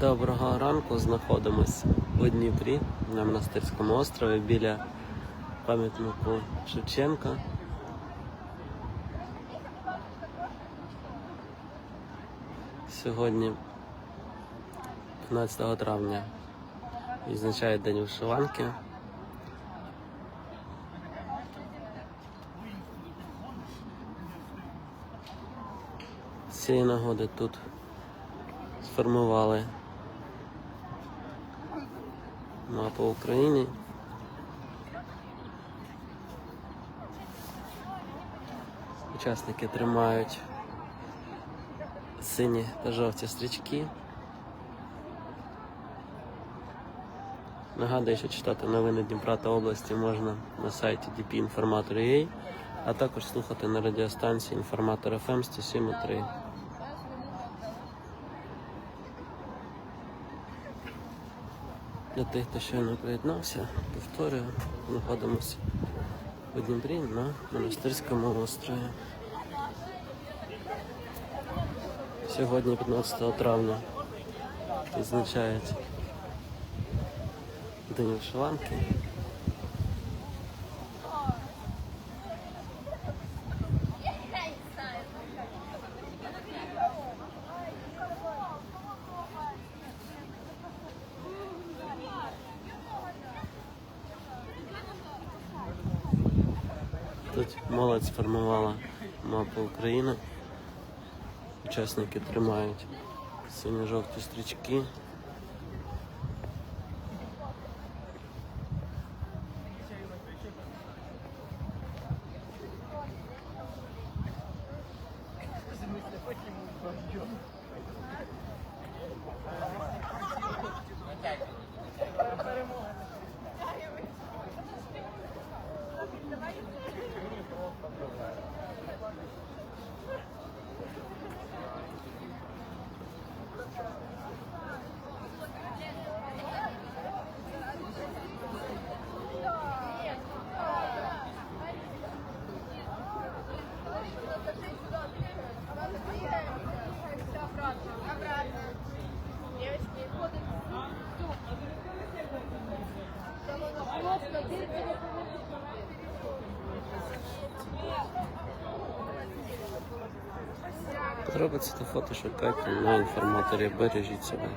Доброго ранку, знаходимось у Дніпрі на монастирському острові біля пам'ятнику Шевченка. Сьогодні 15 травня відзначає День вишиванки. З цієї нагоди тут сформували мапу України. Учасники тримають сині та жовті стрічки. Нагадую, що читати новини Дніпра та області можна на сайті dpinformator.ua, а також слухати на радіостанції Інформатор FM 107.3. Для тих, хто щойно приєднався, повторюю, знаходимося у Дніпрі на монастирському острові. Сьогодні, 15 травня, відзначають День вишиванки. Тут молодь сформувала мапу України. Учасники тримають синьо-жовті стрічки. Робиться та фото шукайте на інформаторі, бережіть себе.